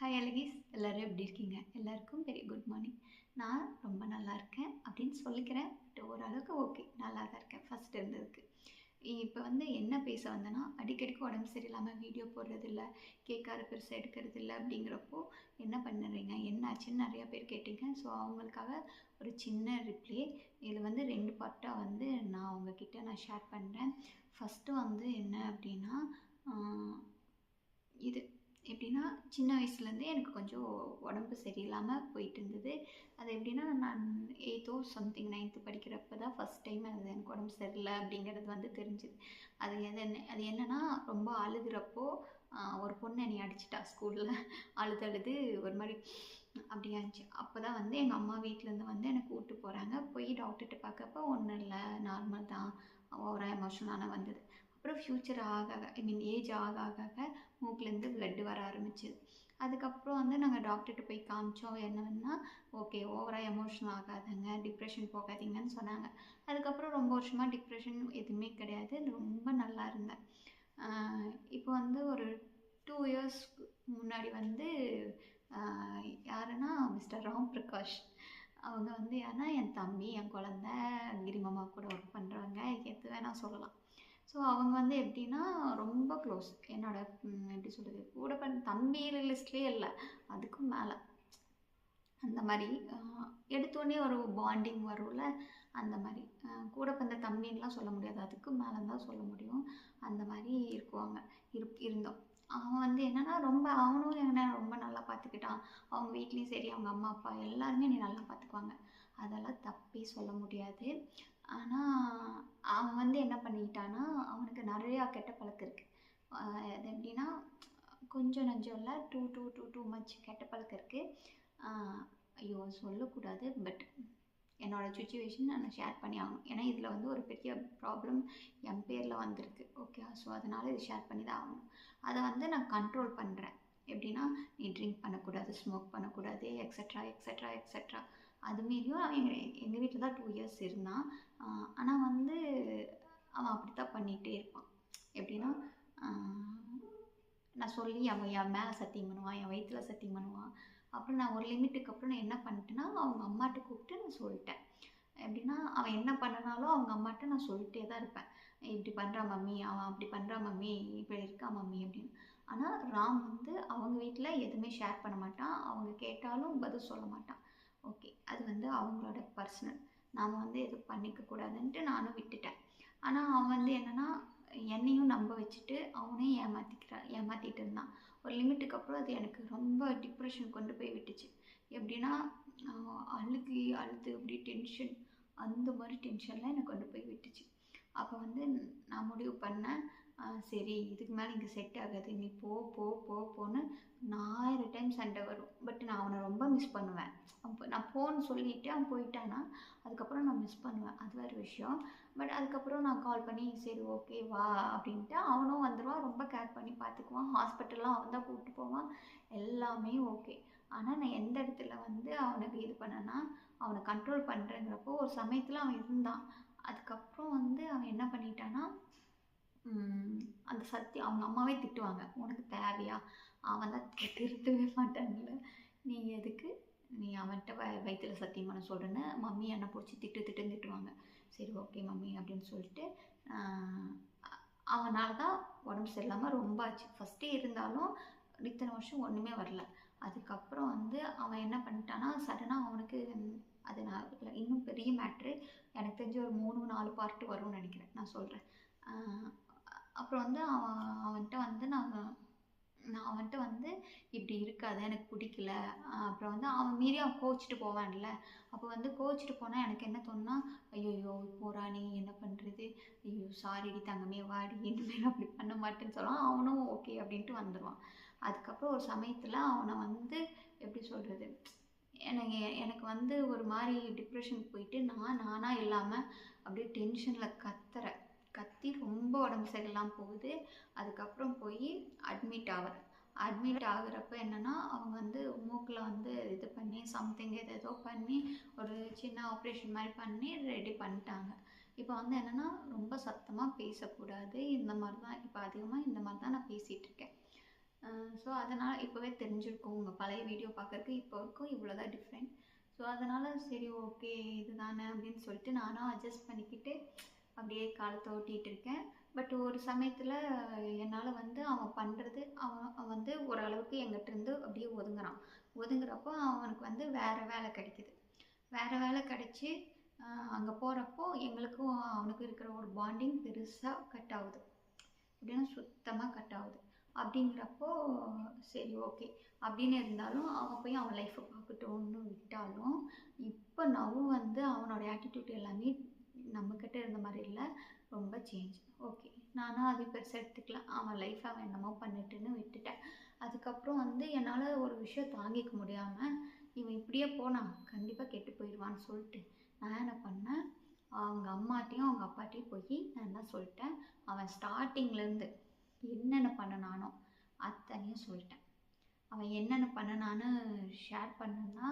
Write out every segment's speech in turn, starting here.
Hi அழகிஸ் எல்லோரும் எப்படி இருக்கீங்க? எல்லாருக்கும் வெரி குட் மார்னிங் நான் ரொம்ப நல்லா இருக்கேன் அப்படின்னு சொல்லிக்கிறேன். பட் ஓரளவுக்கு ஓகே நல்லா தான் இருக்கேன். ஃபஸ்ட் இருந்ததுக்கு. இப்போ வந்து என்ன பேச வந்தேன்னா அடிக்கடிக்கு உடம்பு சரியில்லாமல் வீடியோ போடுறதில்ல கேட்காத பெருசாக எடுக்கிறது இல்லை அப்படிங்கிறப்போ என்ன பண்ணுறீங்க? என்னாச்சுன்னு நிறையா பேர் கேட்டீங்க. ஸோ அவங்களுக்காக ஒரு சின்ன ரிப்ளே இதில் வந்து ரெண்டு பார்ட்டாக வந்து நான் உங்ககிட்ட நான் ஷேர் பண்ணுறேன் ஃபஸ்ட்டு வந்து என்ன அப்படின்னா இது எப்படின்னா சின்ன வயசுலேருந்தே எனக்கு கொஞ்சம் உடம்பு சரியில்லாமல் போயிட்டு இருந்தது அது எப்படின்னா நான் எயித்தோ சம்திங் நைன்த்து படிக்கிறப்ப தான் ஃபஸ்ட் டைம் அது எனக்கு உடம்பு சரியில்லை அப்படிங்கிறது வந்து தெரிஞ்சுது. அது எது என்ன அது என்னென்னா ரொம்ப அழுகிறப்போ ஒரு பொண்ணு என்னை அடிச்சிட்டா ஸ்கூலில் அழுது அழுது ஒரு மாதிரி அப்படியா இருந்துச்சு அப்போ தான் வந்து எங்கள் அம்மா வீட்டிலேருந்து வந்து என்னை கூப்பிட்டு போகிறாங்க போய் டாக்டர்கிட்ட பார்க்கப்ப ஒன்றும் இல்லை நார்மல் தான். ஓவராக எமோஷனான வந்தது. அப்புறம் ஃப்யூச்சர் ஆக ஆக ஐ மீன் ஏஜ் ஆக ஆக ஆக மூக்குலேருந்து பிளட்டு வர ஆரம்பிச்சிது. அதுக்கப்புறம் வந்து நாங்கள் டாக்டர்கிட்ட போய் காமிச்சோம். என்னன்னா ஓகே ஓவராக எமோஷனல் ஆகாதுங்க டிப்ரெஷன் போகாதீங்கன்னு சொன்னாங்க. அதுக்கப்புறம் ரொம்ப வருஷமாக டிப்ரெஷன் எதுவுமே கிடையாது. ரொம்ப நல்லா இருந்தேன். இப்போ வந்து ஒரு டூ இயர்ஸ் முன்னாடி வந்து யாருன்னா மிஸ்டர் ராம் பிரகாஷ் அவங்க வந்து யாருன்னா என் தம்பி என் குழந்த கிரிமாமா கூட ஒர்க் பண்ணுறவங்க எது வேணால் சொல்லலாம். ஸோ அவங்க வந்து எப்படின்னா ரொம்ப க்ளோஸ் என்னோட எப்படி சொல்கிறது கூட பண்ண தம்பி லிஸ்ட்லேயே இல்லை. அதுக்கும் மேலே. அந்த மாதிரி எடுத்தோடனே ஒரு பாண்டிங் வரும்ல? அந்த மாதிரி. கூட பிறந்த தம்பின்லாம் சொல்ல முடியாது. அதுக்கு மேலே தான் சொல்ல முடியும். அந்த மாதிரி இருக்குவாங்க. இருப் இருந்தோம். அவன் வந்து என்னென்னா ரொம்ப அவனும் என்ன ரொம்ப நல்லா பார்த்துக்கிட்டான் அவங்க வீட்லேயும் சரி அவங்க அம்மா அப்பா எல்லாருமே நீ நல்லா பார்த்துக்குவாங்க அதெல்லாம் தப்பே சொல்ல முடியாது. ஆனால் அவன் வந்து என்ன பண்ணிக்கிட்டான்னா அவனுக்கு நிறையா கெட்ட பழக்கம் இருக்குது அது எப்படின்னா கொஞ்சம் நஞ்சம் இல்லை too too too too much கெட்ட பழக்கம் இருக்குது ஐயோ சொல்லக்கூடாது பட் என்னோடய சுச்சுவேஷன் நான் ஷேர் பண்ணி ஆகணும். ஏன்னா இதில் வந்து ஒரு பெரிய ப்ராப்ளம் என் பேரில் வந்திருக்கு ஓகே ஸோ அதனால் இது ஷேர் பண்ணி தான் ஆகணும். அதை வந்து நான் கண்ட்ரோல் பண்ணுறேன் எப்படின்னா நீ ட்ரிங்க் பண்ணக்கூடாது ஸ்மோக் பண்ணக்கூடாது எக்ஸட்ரா எக்ஸட்ரா எக்ஸட்ரா அது மீறியும் அவன் எங்கள் எங்கள் வீட்டில் தான் டூ இயர்ஸ் இருந்தான். ஆனால் வந்து அவன் அப்படி தான் பண்ணிகிட்டே இருப்பான். எப்படின்னா நான் சொல்லி அவன் என் மேலே சத்தியம் பண்ணுவான் என் வயிற்றில் சத்தியம் பண்ணுவான். அப்புறம் நான் ஒரு லிமிட்டுக்கு அப்புறம் நான் என்ன பண்ணிட்டேன்னா அவங்க அம்மாட்ட கூப்பிட்டு நான் சொல்லிட்டேன். எப்படின்னா அவன் என்ன பண்ணனாலும் அவங்க அம்மாட்ட நான் சொல்லிட்டே தான் இருப்பேன். இப்படி பண்ணுறான் மம்மி அவன் அப்படி பண்ணுறான் மம்மி இப்படி இருக்கான் மம்மி அப்படின்னு. ஆனால் ராம் வந்து அவங்க வீட்டில் எதுவுமே ஷேர் பண்ண மாட்டான். அவங்க கேட்டாலும் பதில் சொல்ல மாட்டான். ஓகே அது வந்து அவங்களோட பர்சனல் நாம் வந்து எதுவும் பண்ணிக்க கூடாதுன்ட்டு நானும் விட்டுட்டேன். ஆனால் அவன் வந்து என்னென்னா என்னையும் நம்ப வச்சுட்டு அவனையும் ஏமாற்றிக்கிறான் ஏமாற்றிட்டு இருந்தான். ஒரு லிமிட்டுக்கு அப்புறம் அது எனக்கு ரொம்ப டிப்ரெஷன் கொண்டு போய் விட்டுச்சு. எப்படின்னா அழுகி அழுது அப்படி டென்ஷன் அந்த மாதிரி டென்ஷன்லாம் எனக்கு கொண்டு போய் விட்டுச்சு. அப்போ வந்து நான் முடிவு பண்ணேன் சரி இதுக்கு மேலே இங்கே செட் ஆகாது. நீ போ போ போ போன்னு நான் ஆயிரம் டைம் சண்டை வரும். பட் நான் அவனை ரொம்ப மிஸ் பண்ணுவேன். அப்போ நான் போன்னு சொல்லிட்டு அவன் போயிட்டான்னா அதுக்கப்புறம் நான் மிஸ் பண்ணுவேன். அது வேறு விஷயம். பட் அதுக்கப்புறம் நான் கால் பண்ணி சரி ஓகே வா அப்படின்ட்டு அவனும் வந்துடுவான் ரொம்ப கேர் பண்ணி பார்த்துக்குவான் ஹாஸ்பிட்டல்லாம் அவன் தான் கூப்பிட்டு போவான். எல்லாமே ஓகே ஆனால் நான் எந்த இடத்துல வந்து அவனுக்கு இது பண்ணேன்னா அவனை கண்ட்ரோல் பண்ணுறேங்கிறப்போ ஒரு சமயத்தில் அவன் இருந்தான். அதுக்கப்புறம் வந்து அவன் என்ன பண்ணிட்டான்னா அந்த சத்தியம் அவங்க அம்மாவே திட்டுவாங்க. உனக்கு தேவையா? அவன் தான் திருத்தவே மாட்டாங்கல்ல நீ எதுக்கு? நீ அவன்கிட்ட வ வயிற்றில் சத்தியம் பண்ண சொல்கிறேன்னு மம்மி என்னை பிடிச்சி திட்டு திட்டுன்னு திட்டுவாங்க. சரி ஓகே மம்மி அப்படின்னு சொல்லிட்டு அவனால் தான் உடம்பு சரியில்லாமல் ரொம்ப ஆச்சு. ஃபஸ்ட்டே இருந்தாலும் இத்தனை வருஷம் ஒன்றுமே வரல. அதுக்கப்புறம் வந்து அவன் என்ன பண்ணிட்டான்னா சடனாக அவனுக்கு அது நான் இன்னும் பெரிய மேட்ரு எனக்கு தெரிஞ்ச ஒரு மூணு நாலு பார்ட்டு வரும்னு நினைக்கிறேன். நான் சொல்கிறேன் அப்புறம் வந்து அவன் அவன்கிட்ட வந்து நான் நான் அவன்கிட்ட வந்து இப்படி இருக்காது எனக்கு பிடிக்கல. அப்புறம் வந்து அவன் மீறி அவன் கோச்சிட்டு போவான்ல. அப்போ வந்து கோச்சிட்டு போனால் எனக்கு என்ன தோணுன்னா ஐயோ போறா நீ என்ன பண்ணுறது ஐயோ சாரிடி தங்கமே வாடி இனிமேல் அப்படி பண்ண மாட்டேன்னு சொல்லுவான். அவனும் ஓகே அப்படின்ட்டு வந்துடுவான் அதுக்கப்புறம் ஒரு சமயத்தில் அவனை வந்து எப்படி சொல்கிறது எனக்கு எனக்கு வந்து ஒரு மாதிரி டிப்ரெஷனுக்கு போயிட்டு நான் நானாக இல்லாமல் அப்படியே டென்ஷனில் கத்துறேன். கத்தி ரொம்ப உடம்பு சரியில்லாமல் போகுது. அதுக்கப்புறம் போய் அட்மிட் ஆகிறேன் அட்மிட் ஆகுறப்ப என்னென்னா அவங்க வந்து மூக்கில் வந்து இது பண்ணி சம்திங் எது ஏதோ பண்ணி ஒரு சின்ன ஆப்ரேஷன் மாதிரி பண்ணி ரெடி பண்ணிட்டாங்க. இப்போ வந்து என்னென்னா ரொம்ப சத்தமாக பேசக்கூடாது. இந்த மாதிரி தான் இப்போ அதிகமாக இந்த மாதிரி தான் நான் பேசிகிட்டு இருக்கேன். ஸோ அதனால் இப்போவே தெரிஞ்சிருக்கும். உங்கள் பழைய வீடியோ பார்க்கறக்கு இப்போ வரைக்கும் இவ்வளோ தான் டிஃப்ரெண்ட் ஸோ அதனால் சரி ஓகே இதுதானே அப்படின்னு சொல்லிட்டு நானும் அட்ஜஸ்ட் பண்ணிக்கிட்டு அப்படியே காலத்தை ஓட்டிகிட்டு இருக்கேன். பட் ஒரு சமயத்தில் என்னால் வந்து அவன் பண்ணுறது அவன் அவன் வந்து ஓரளவுக்கு எங்கிட்ட இருந்து அப்படியே ஒதுங்குறான். ஒதுங்குறப்போ அவனுக்கு வந்து வேறு வேலை கிடைக்குது. வேறு வேலை கிடைச்சி அங்கே போகிறப்போ எங்களுக்கும் அவனுக்கும் இருக்கிற ஒரு பாண்டிங் பெருசாக கட் ஆகுது. அப்படின்னா சுத்தமாக கட் ஆகுது. அப்படிங்கிறப்போ சரி ஓகே அப்படின்னு இருந்தாலும் அவன் போய் அவன் லைஃப்பை பார்க்கட்டும்னு விட்டாலும் இப்போ நவும் வந்து அவனோட ஆட்டிடியூட் எல்லாமே நம்மக்கிட்ட இருந்த மாதிரி இல்லை. ரொம்ப சேஞ்ச் ஓகே நானும் அது பெருசாக எடுத்துக்கல அவன் லைஃப் அவன் என்னமோ பண்ணிட்டுன்னு விட்டுட்டேன். அதுக்கப்புறம் வந்து என்னால் ஒரு விஷயம் தாங்கிக்க முடியாமல் இவன் இப்படியே போனான் கண்டிப்பாக கெட்டு போயிடுவான்னு சொல்லிட்டு நான் என்ன பண்ணேன்? அவங்க அம்மாட்டையும் அவங்க அப்பாட்டையும் போய் நான் என்ன சொல்லிட்டேன்? அவன் ஸ்டார்டிங்லேருந்து என்னென்ன பண்ணனானோ அத்தனையும் சொல்லிட்டேன். அவன் என்னென்ன பண்ணனான்னு ஷேர் பண்ணுன்னா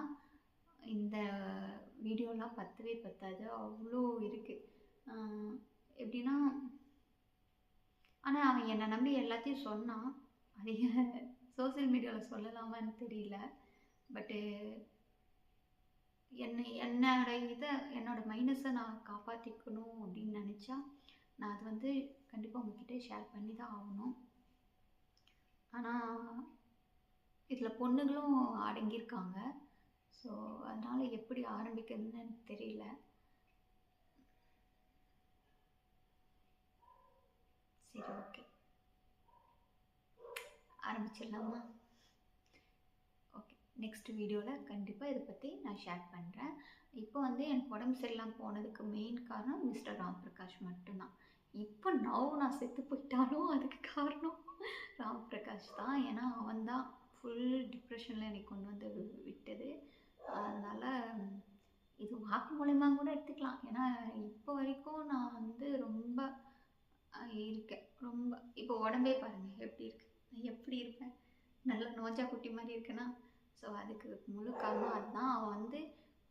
இந்த வீடியோலாம் பத்தவே பத்தாது. அவ்வளோ இருக்குது எப்படின்னா ஆனால் அவன் என்னை நம்பி எல்லாத்தையும் சொன்னான். அது சோசியல் மீடியாவில் சொல்லலாமான்னு தெரியல. பட்டு என்னை என்னோட இதை என்னோட மைனஸை நான் காப்பாற்றிக்கணும் அப்படின்னு நினச்சா நான் அது வந்து கண்டிப்பாக உங்ககிட்ட ஷேர் பண்ணி தான் ஆகணும். ஆனால் இதில் பொண்ணுங்களும் அடங்கியிருக்காங்க. ஸோ அதனால் எப்படி ஆரம்பிக்கிறதுன்னு எனக்கு தெரியல. சரி ஓகே ஆரம்பிச்சிடலாமா? ஓகே நெக்ஸ்ட் வீடியோவில் கண்டிப்பாக இதை பற்றி நான் ஷேர் பண்ணுறேன் இப்போ வந்து எனக்கு உடம்பு சரியில்லாமல் போனதுக்கு மெயின் காரணம் மிஸ்டர் ராம் பிரகாஷ் மட்டும்தான். இப்போ நவ் நான் செத்து போயிட்டாலும் அதுக்கு காரணம் ராம் பிரகாஷ் தான். ஏன்னா அவன் தான் ஃபுல் டிப்ரெஷனில் என்னை கொண்டு வந்து விட்டது. அதனால் இது வாக்கு மூலயமா கூட எடுத்துக்கலாம். ஏன்னா இப்போ வரைக்கும் நான் வந்து ரொம்ப இருக்கேன். ரொம்ப இப்போ உடம்பே பாருங்கள் எப்படி இருக்கு? நான் எப்படி இருப்பேன்? நல்ல நோஜா குட்டி மாதிரி இருக்கேன்னா ஸோ அதுக்கு முழு காரணம் அதுதான். அவன் வந்து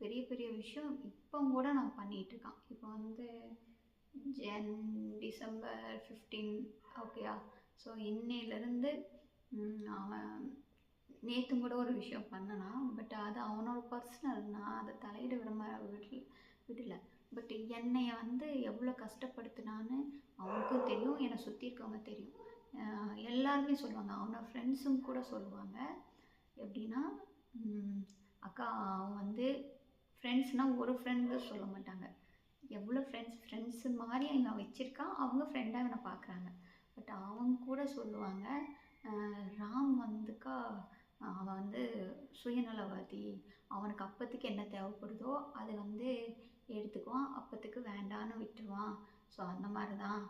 பெரிய பெரிய விஷயம் இப்போ கூட நான் பண்ணிகிட்ருக்கான் இப்போ வந்து ஜன் டிசம்பர் ஃபிஃப்டீன் ஓகேயா ஸோ இன்னையிலேருந்து அவன் நேற்று கூட ஒரு விஷயம் பண்ணனா பட் அது அவனோட பர்சனல் நான் அதை தலையிட விட விடல விடல. பட் என்னைய வந்து எவ்வளோ கஷ்டப்படுத்தினான்னு அவனுக்கும் தெரியும் என்னை சுற்றி இருக்கவங்க தெரியும். எல்லாருமே சொல்லுவாங்க அவனோட ஃப்ரெண்ட்ஸும் கூட சொல்லுவாங்க. எப்படின்னா அக்கா அவன் வந்து ஃப்ரெண்ட்ஸ்னால் ஒரு ஃப்ரெண்டு சொல்ல மாட்டாங்க. எவ்வளோ ஃப்ரெண்ட்ஸ் ஃப்ரெண்ட்ஸு மாதிரி இவன் வச்சுருக்கான் அவங்க ஃப்ரெண்டாக இவனை பார்க்குறாங்க பட் அவங்க கூட சொல்லுவாங்க ராம் வந்துக்கா அவன் வந்து சுயநலவாதி. அவனுக்கு அப்போத்துக்கு என்ன தேவைப்படுதோ அதை வந்து எடுத்துக்குவான். அப்போத்துக்கு வேண்டான்னு விட்டுருவான். ஸோ அந்த மாதிரி தான்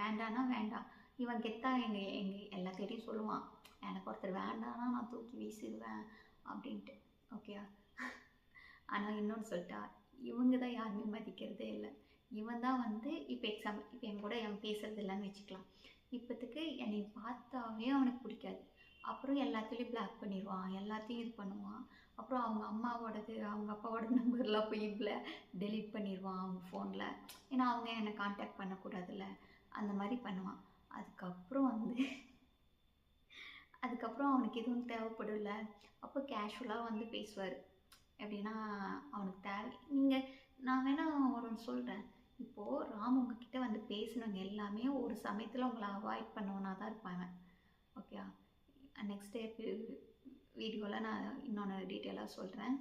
வேண்டான்னா வேண்டாம். இவன் கெத்தா எங்கள் எங்கள் எல்லாத்தையும் சொல்லுவான். எனக்கு ஒருத்தர் வேண்டானா நான் தூக்கி வீசிடுவேன். அப்படின்ட்டு. ஓகேயா ஆனால் இன்னொன்று சொல்லிட்டா இவங்க தான் யாருமே மதிக்கிறதே இல்லை. இவன் தான் வந்து இப்போ எக்ஸாம்பிள் இப்போ என் கூட என் பேசுறது இல்லைன்னு வச்சுக்கலாம். இப்போத்துக்கு என்னை பார்த்தாவே அவனுக்கு பிடிக்காது. அப்புறம் எல்லாத்துலேயும் பிளாக் பண்ணிடுவான் எல்லாத்தையும் இது பண்ணுவான். அப்புறம் அவங்க அம்மாவோடது அவங்க அப்பாவோட நம்பர்லாம் போய் இதில் டெலீட் பண்ணிடுவான் அவங்க ஃபோனில் ஏன்னா அவங்க என்னை காண்டாக்ட் பண்ணக்கூடாதுல்ல. அந்த மாதிரி பண்ணுவான். அதுக்கப்புறம் வந்து அதுக்கப்புறம் அவனுக்கு எதுவும் தேவைப்படும்ல. அப்போ கேஷுவலாக வந்து பேசுவார். எப்படின்னா அவனுக்கு தேவை நீங்கள் நான் வேணால் ஒரு சொல்கிறேன் இப்போது ராம் உங்ககிட்ட வந்து பேசினவங்க எல்லாமே ஒரு சமயத்தில் உங்களை அவாய்ட் பண்ணவனாக தான் இருப்பாங்க ஓகே நெக்ஸ்ட் வீடியோவில் நான் இன்னொன்று டீட்டெயிலாக சொல்கிறேன்